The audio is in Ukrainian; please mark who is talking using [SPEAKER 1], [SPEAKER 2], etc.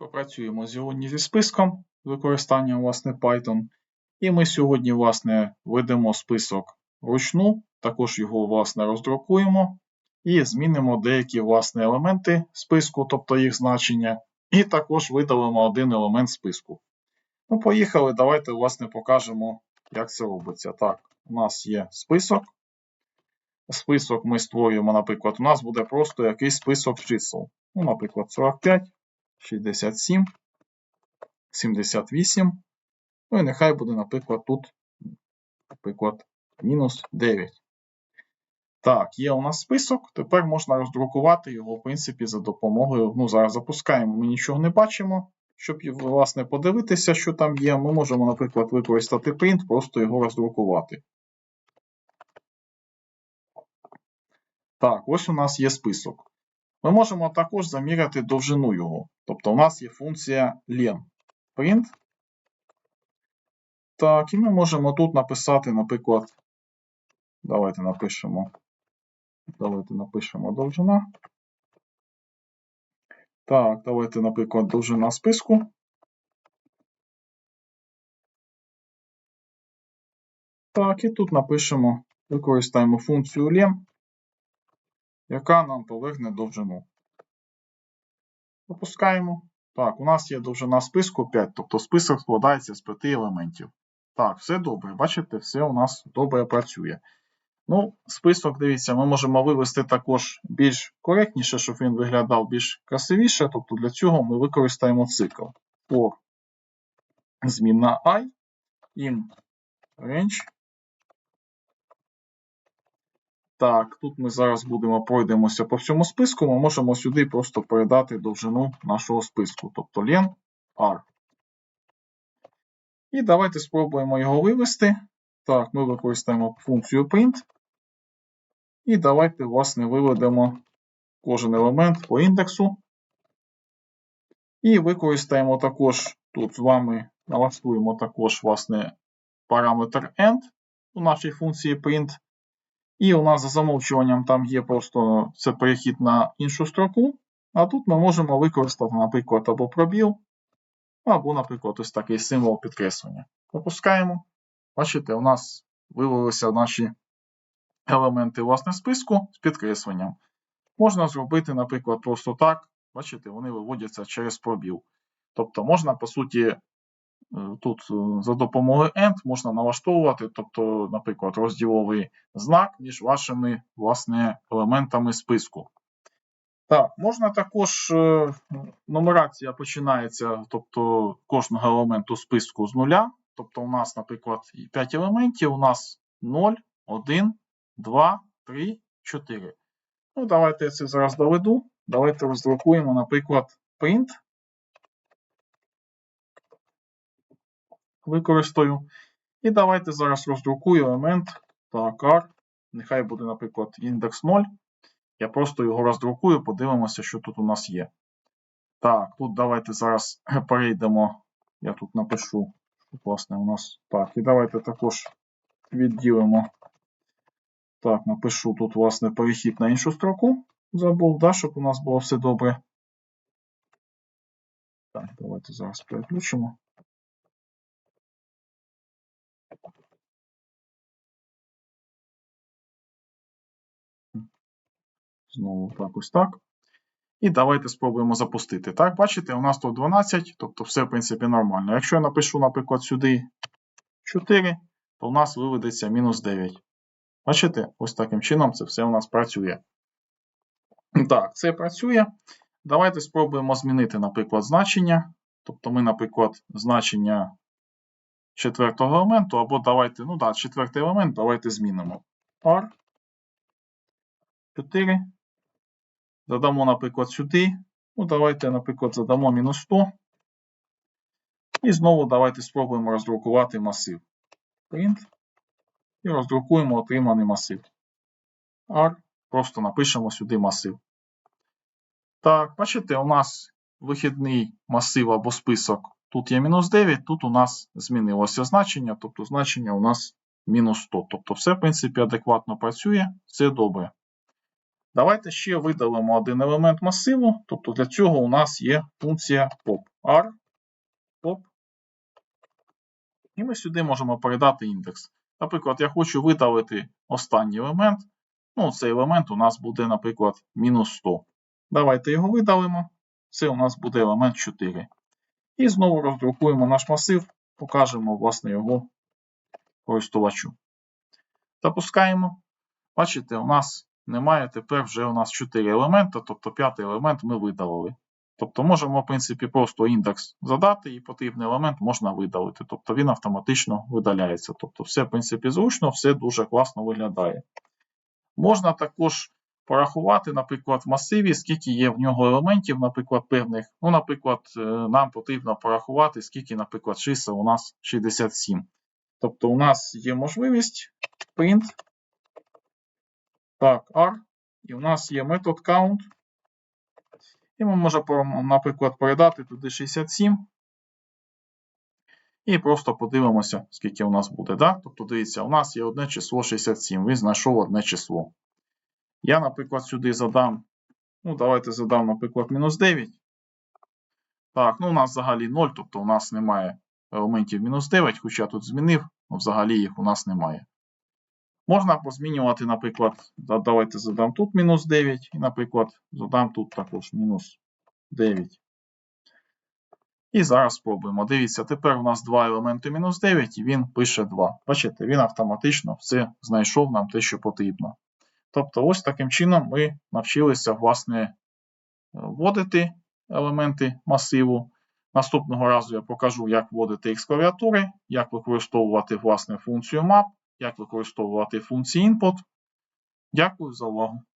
[SPEAKER 1] Попрацюємо сьогодні зі списком з використанням власне Python. І ми сьогодні, власне, ведемо список вручну, також його, власне, роздрукуємо і змінимо деякі власне елементи списку, тобто їх значення, і також видалимо один елемент списку. Ну, поїхали, давайте, власне, покажемо, як це робиться. Так, у нас є список. Список ми створюємо, наприклад, у нас буде просто якийсь список чисел. Ну, наприклад, 45. 67, 78. Ну і нехай буде, наприклад, тут, наприклад, мінус 9. Так, є у нас список. Тепер можна роздрукувати його, в принципі, за допомогою. Ну, зараз запускаємо, ми нічого не бачимо. Щоб, власне, подивитися, що там є, ми можемо, наприклад, використати print, просто його роздрукувати. Так, ось у нас є список. Ми можемо також заміряти довжину його. Тобто у нас є функція len print. Так, і ми можемо тут написати, наприклад, давайте напишемо. Давайте напишемо довжина. Так, давайте, наприклад, довжина списку. Так, і тут напишемо, використаємо функцію len яка нам поверне довжину. Запускаємо. Так, у нас є довжина списку 5, тобто список складається з 5 елементів. Так, все добре. Бачите, все у нас добре працює. Ну, список, дивіться, ми можемо вивести також більш коректніше, щоб він виглядав більш красивіше. Тобто для цього ми використаємо цикл for змінна i in range Так, тут ми зараз будемо пройдемося по всьому списку. Ми можемо сюди просто передати довжину нашого списку, тобто len r. І давайте спробуємо його вивести. Так, ми використаємо функцію print. І давайте, власне, виведемо кожен елемент по індексу. І використаємо також, тут з вами налаштуємо також, власне, параметр end у нашій функції print. І у нас за замовчуванням там є просто це перехід на іншу строку. А тут ми можемо використати, наприклад, або пробіл, або, наприклад, ось такий символ підкреслення. Пропускаємо. Бачите, у нас вивелися наші елементи власне списку з підкресленням. Можна зробити, наприклад, просто так. Бачите, вони виводяться через пробіл. Тобто можна, по суті, тут е, за допомогою END можна налаштовувати, тобто, наприклад, розділовий знак між вашими власне, елементами списку. Так, можна також е, нумерація починається, тобто кожного елементу списку з нуля. Тобто, у нас, наприклад, 5 елементів, у нас 0, 1, 2, 3, 4. Ну, Давайте я це зараз доведу. Давайте роздрукуємо, наприклад, print використаю. І давайте зараз роздрукую елемент так, R. Нехай буде, наприклад, індекс 0. Я просто його роздрукую, подивимося, що тут у нас є. Так, тут давайте зараз перейдемо. Я тут напишу, що власне у нас. Так, і давайте також відділимо. Так, напишу тут, власне, перехід на іншу строку. Забув, да, щоб у нас було все добре. Так, давайте зараз переключимо. Знову так ось так. І давайте спробуємо запустити. Так, бачите, у нас тут 12, тобто все, в принципі, нормально. Якщо я напишу, наприклад, сюди 4, то у нас виведеться мінус 9. Бачите, ось таким чином це все у нас працює. Так, це працює. Давайте спробуємо змінити, наприклад, значення. Тобто ми, наприклад, значення четвертого елементу, або давайте, ну так, четвертий елемент, давайте змінимо. R 4. Задамо, наприклад, сюди. Ну, давайте, наприклад, задамо мінус 100. І знову давайте спробуємо роздрукувати масив. Print. І роздрукуємо отриманий масив. R. Просто напишемо сюди масив. Так, бачите, у нас вихідний масив або список. Тут є мінус 9, тут у нас змінилося значення, тобто значення у нас мінус 100. Тобто, все, в принципі, адекватно працює, все добре. Давайте ще видалимо один елемент масиву, тобто для цього у нас є функція pop. R, pop. І ми сюди можемо передати індекс. Наприклад, я хочу видалити останній елемент. Ну, цей елемент у нас буде, наприклад, мінус 100. Давайте його видалимо. Це у нас буде елемент 4. І знову роздрукуємо наш масив, покажемо, власне, його користувачу. Запускаємо. Бачите, у нас немає тепер вже у нас 4 елемента, тобто п'ятий елемент ми видалили. Тобто можемо, в принципі, просто індекс задати і потрібний елемент можна видалити. Тобто він автоматично видаляється. Тобто, все, в принципі, зручно, все дуже класно виглядає. Можна також порахувати, наприклад, в масиві, скільки є в нього елементів, наприклад, певних. Ну, наприклад, е, нам потрібно порахувати, скільки, наприклад, чисел у нас 67. Тобто, у нас є можливість print. Так, R. І у нас є метод count. І ми можемо, наприклад, передати туди 67. І просто подивимося, скільки у нас буде. Да? Тобто, дивіться, у нас є одне число 67. Він знайшов одне число. Я, наприклад, сюди задам. Ну, давайте задам, наприклад, мінус 9. Так, ну у нас взагалі 0, тобто у нас немає елементів мінус 9, хоча тут змінив, ну, взагалі їх у нас немає. Можна позмінювати, наприклад, давайте задам тут мінус 9, і, наприклад, задам тут також мінус 9. І зараз спробуємо. Дивіться, тепер у нас два елементи мінус 9, і він пише 2. Бачите, він автоматично все знайшов нам те, що потрібно. Тобто, ось таким чином ми навчилися, власне, вводити елементи масиву. Наступного разу я покажу, як вводити X клавіатури, як використовувати власне функцію map, як використовувати функції input. Дякую за увагу.